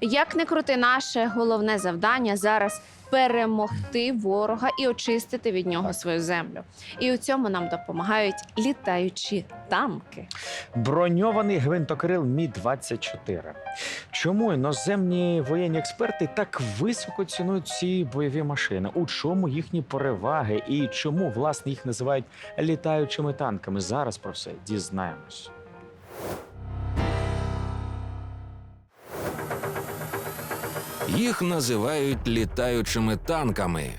Як не крути, наше головне завдання зараз перемогти ворога і очистити від нього свою землю. І у цьому нам допомагають літаючі танки. Броньований гвинтокрил Мі 24 Чому іноземні воєнні експерти так високо цінують ці бойові машини? У чому їхні переваги і чому власне їх називають літаючими танками? Зараз про все дізнаємось. Їх називають літаючими танками.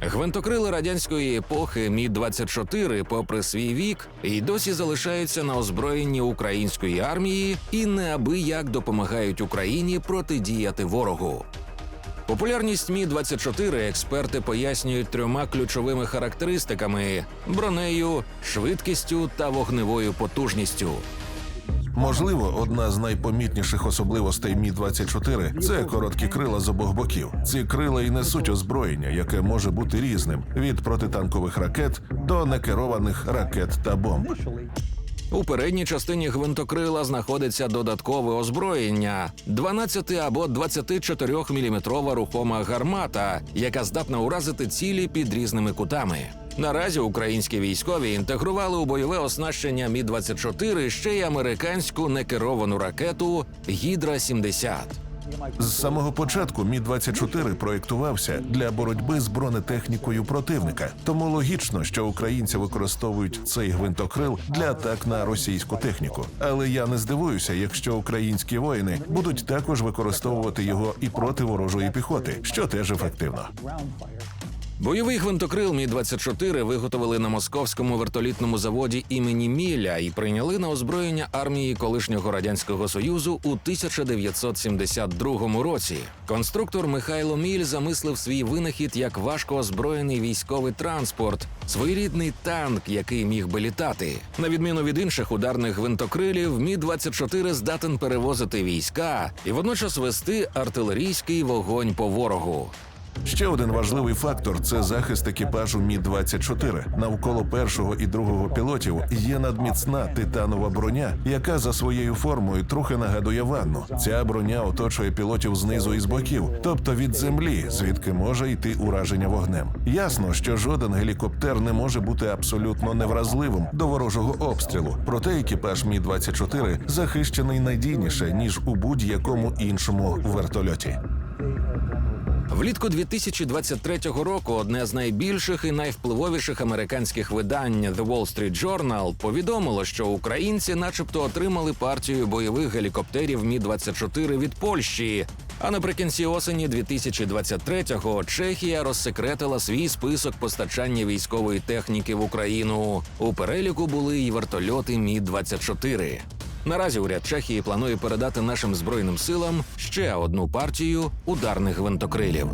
Гвинтокрили радянської епохи Мі 24 попри свій вік, і досі залишаються на озброєнні української армії і неабияк допомагають Україні протидіяти ворогу. Популярність Мі 24 експерти пояснюють трьома ключовими характеристиками: бронею, швидкістю та вогневою потужністю. Можливо, одна з найпомітніших особливостей Мі 24 це короткі крила з обох боків. Ці крила і несуть озброєння, яке може бути різним від протитанкових ракет до некерованих ракет та бомб. У передній частині гвинтокрила знаходиться додаткове озброєння 12 або 24 мм рухома гармата, яка здатна уразити цілі під різними кутами. Наразі українські військові інтегрували у бойове оснащення Мі 24 ще й американську некеровану ракету Гідра 70 З самого початку Мі 24 проєктувався для боротьби з бронетехнікою противника. Тому логічно, що українці використовують цей гвинтокрил для атак на російську техніку. Але я не здивуюся, якщо українські воїни будуть також використовувати його і проти ворожої піхоти, що теж ефективно. Бойовий гвинтокрил Мі 24 виготовили на московському вертолітному заводі імені Міля і прийняли на озброєння армії колишнього радянського союзу у 1972 році. Конструктор Михайло Міль замислив свій винахід як важко озброєний військовий транспорт, своєрідний танк, який міг би літати. На відміну від інших ударних гвинтокрилів, Мі 24 здатен перевозити війська і водночас вести артилерійський вогонь по ворогу. Ще один важливий фактор це захист екіпажу Мі 24 Навколо першого і другого пілотів є надміцна титанова броня, яка за своєю формою трохи нагадує ванну. Ця броня оточує пілотів знизу і з боків, тобто від землі, звідки може йти ураження вогнем. Ясно, що жоден гелікоптер не може бути абсолютно невразливим до ворожого обстрілу. Проте екіпаж Мі 24 захищений надійніше ніж у будь-якому іншому вертольоті. Влітку 2023 року одне з найбільших і найвпливовіших американських видань The Wall Street Journal повідомило, що українці, начебто, отримали партію бойових гелікоптерів Мі 24 від Польщі. А наприкінці осені 2023-го Чехія розсекретила свій список постачання військової техніки в Україну. У переліку були й вертольоти Мі 24 Наразі уряд Чехії планує передати нашим збройним силам ще одну партію ударних гвинтокрилів.